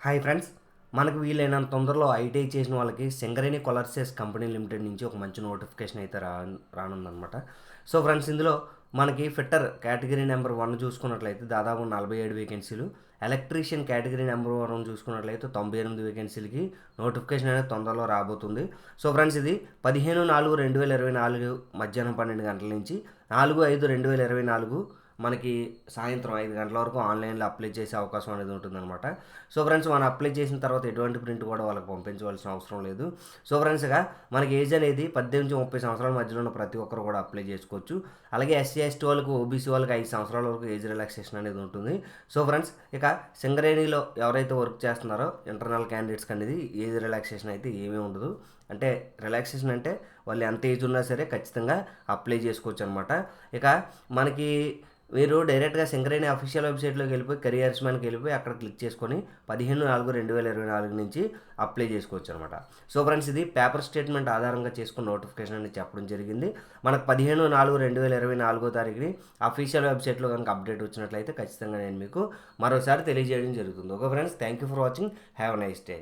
Hi friends మనకు వీలైనంత తొందరలో ఐటీఐ చేసిన వాళ్ళకి సింగరేణి కొలర్సెస్ కంపెనీ లిమిటెడ్ నుంచి ఒక మంచి నోటిఫికేషన్ అయితే రా రానుందనమాట సో ఫ్రెండ్స్ ఇందులో మనకి ఫిట్టర్ కేటగిరీ నెంబర్ వన్ చూసుకున్నట్లయితే దాదాపు నలభై ఏడు వేకెన్సీలు. ఎలక్ట్రీషియన్ కేటగిరీ నెంబర్ వన్ చూసుకున్నట్లయితే తొంభై ఎనిమిది వేకెన్సీలకి నోటిఫికేషన్ అనేది తొందరలో రాబోతుంది. సో ఫ్రెండ్స్ ఇది పదిహేను నాలుగు రెండు వేల ఇరవై నాలుగు మధ్యాహ్నం పన్నెండు గంటల నుంచి నాలుగు ఐదు రెండు వేల ఇరవై నాలుగు మనకి సాయంత్రం ఐదు గంటల వరకు ఆన్లైన్లో అప్లై చేసే అవకాశం అనేది ఉంటుందన్నమాట. సో ఫ్రెండ్స్ మనం అప్లై చేసిన తర్వాత ఎటువంటి ప్రింట్ కూడా వాళ్ళకి పంపించవలసిన అవసరం లేదు. సో ఫ్రెండ్స్గా మనకి ఏజ్ అనేది పద్దెనిమిది ముప్పై సంవత్సరాల మధ్యలో ఉన్న ప్రతి ఒక్కరు కూడా అప్లై చేసుకోవచ్చు. అలాగే ఎస్సీ ఎస్టీ వాళ్ళకు ఓబీసీ వాళ్ళకి ఐదు సంవత్సరాల వరకు ఏజ్ రిలాక్సేషన్ అనేది ఉంటుంది. సో ఫ్రెండ్స్ ఇక సింగరేణిలో ఎవరైతే వర్క్ చేస్తున్నారో ఇంటర్నల్ క్యాండిడేట్స్కి అనేది ఏజ్ రిలాక్సేషన్ అయితే ఏమీ ఉండదు. అంటే రిలాక్సేషన్ అంటే వాళ్ళు ఎంత ఏజ్ ఉన్నా సరే ఖచ్చితంగా అప్లై చేసుకోవచ్చు అనమాట ఇక మనకి మీరు డైరెక్ట్గా సింగరేణి అఫీషియల్ వెబ్సైట్లోకి వెళ్ళిపోయి కెరియర్స్ మ్యాన్కి వెళ్ళిపోయి అక్కడ క్లిక్ చేసుకొని పదిహేను నాలుగు రెండు వేల ఇరవై నాలుగు నుంచి అప్లై చేసుకోవచ్చు అనమాట సో ఫ్రెండ్స్ ఇది పేపర్ స్టేట్మెంట్ ఆధారంగా చేసుకున్న నోటిఫికేషన్ అని చెప్పడం జరిగింది. మనకు పదిహేను నాలుగు రెండు వేల ఇరవై నాలుగో తారీఖుని అఫీషియల్ వెబ్సైట్లో కనుక అప్డేట్ వచ్చినట్లయితే ఖచ్చితంగా నేను మీకు మరోసారి తెలియజేయడం జరుగుతుంది. Okay friends thank you for watching. Have nice day.